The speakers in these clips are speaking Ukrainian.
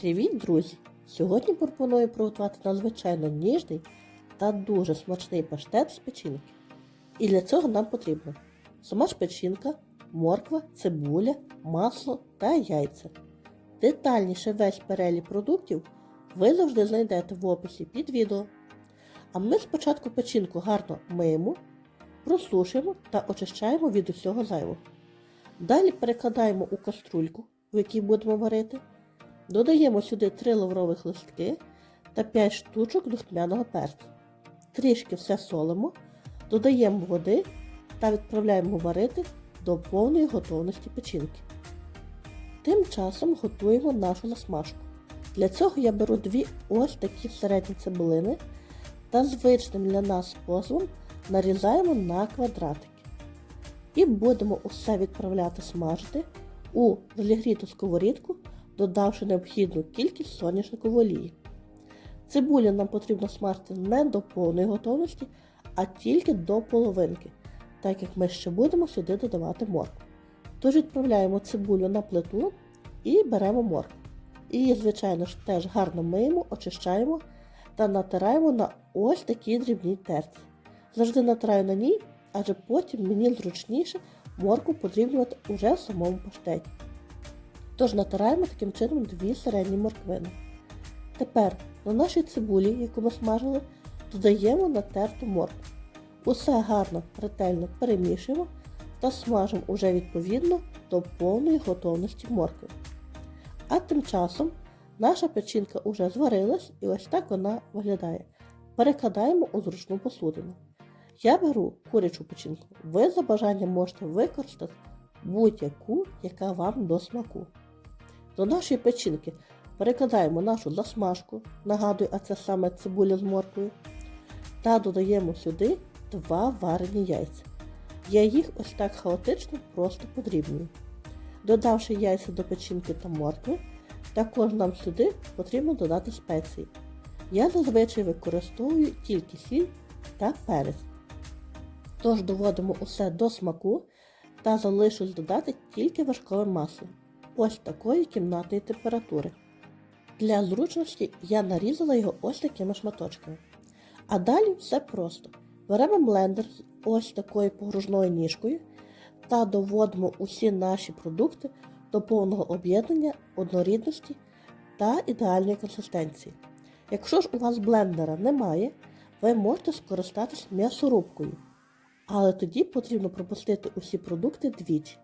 Привіт, друзі! Сьогодні пропоную приготувати надзвичайно ніжний та дуже смачний паштет з печінки. І для цього нам потрібно сама ж печінка, морква, цибуля, масло та яйця. Детальніше весь перелік продуктів ви завжди знайдете в описі під відео. А ми спочатку печінку гарно миємо, просушуємо та очищаємо від усього зайвого. Далі перекладаємо у каструльку, в якій будемо варити. Додаємо сюди 3 лаврових листки та 5 штучок духмяного перцю. Трішки все солимо, додаємо води та відправляємо варити до повної готовності печінки. Тим часом готуємо нашу засмажку. Для цього я беру дві ось такі середні цибулини та звичним для нас способом нарізаємо на квадратики. І будемо усе відправляти смажити у розігріту сковорідку додавши необхідну кількість соняшникової олії. Цибулю нам потрібно смажити не до повної готовності, а тільки до половинки, так як ми ще будемо сюди додавати моркву. Тож відправляємо цибулю на плиту і беремо моркву. Її, звичайно ж, теж гарно миємо, очищаємо та натираємо на ось такій дрібній терці. Завжди натираю на ній, адже потім мені зручніше морку подрібнювати уже в самому паштеті. Тож натираємо таким чином дві середні морквини. Тепер на нашій цибулі, яку ми смажили, додаємо натерту моркву. Усе гарно, ретельно перемішуємо та смажимо уже відповідно до повної готовності моркви. А тим часом наша печінка уже зварилась і ось так вона виглядає. Перекладаємо у зручну посудину. Я беру курячу печінку. Ви за бажанням можете використати будь-яку, яка вам до смаку. До нашої печінки перекладаємо нашу засмажку, нагадую, а це саме цибуля з морквою, та додаємо сюди два варені яйця. Я їх ось так хаотично просто подрібнюю. Додавши яйця до печінки та моркви, також нам сюди потрібно додати спеції. Я зазвичай використовую тільки сіль та перець. Тож доводимо усе до смаку та залишусь додати тільки вершкове масло ось такої кімнатної температури. Для зручності я нарізала його ось такими шматочками. А далі все просто. Беремо блендер з ось такою погружною ніжкою та доводимо усі наші продукти до повного об'єднання однорідності та ідеальної консистенції. Якщо ж у вас блендера немає, ви можете скористатись м'ясорубкою. Але тоді потрібно пропустити усі продукти двічі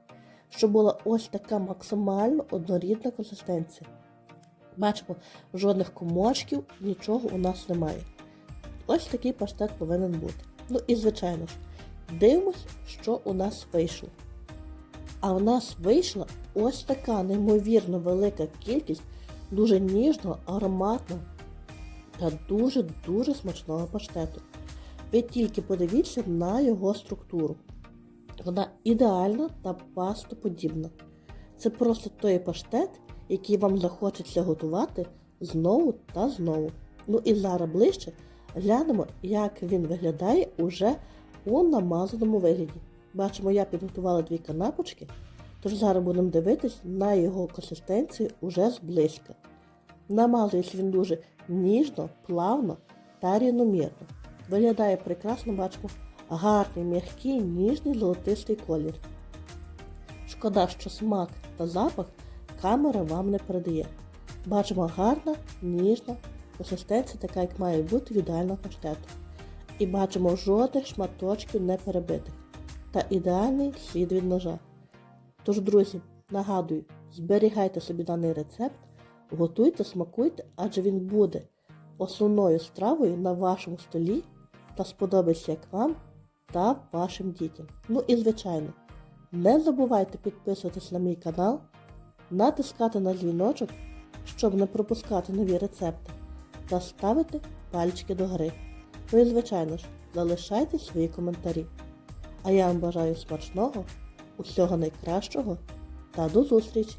щоб була ось така максимально однорідна консистенція. Бачимо, жодних комочків, нічого у нас немає. Ось такий паштет повинен бути. Ну і, звичайно ж, дивимось, що у нас вийшло. А у нас вийшла ось така неймовірно велика кількість дуже ніжного, ароматного та дуже-дуже смачного паштету. Ви тільки подивіться на його структуру. Вона ідеальна та пастоподібна. Це просто той паштет, який вам захочеться готувати знову та знову. Ну і зараз ближче глянемо, як він виглядає уже у намазаному вигляді. Бачимо, я підготувала дві канапочки, тож зараз будемо дивитись на його консистенцію уже зблизька. Намазується він дуже ніжно, плавно та рівномірно. Виглядає прекрасно, бачимо гарний, м'який, ніжний золотистий колір. Шкода, що смак та запах камера вам не передає. Бачимо гарна, ніжна, консистенція така, як має бути в ідеального паштету. І бачимо жодних шматочків не перебитих та ідеальний слід від ножа. Тож, друзі, нагадую, зберігайте собі даний рецепт, готуйте, смакуйте, адже він буде основною стравою на вашому столі та сподобається як вам, та вашим дітям. Ну і звичайно, не забувайте підписуватись на мій канал, натискати на дзвіночок, щоб не пропускати нові рецепти, та ставити пальчики до гри. Ну і, звичайно ж, залишайте свої коментарі. А я вам бажаю смачного, усього найкращого та до зустрічі!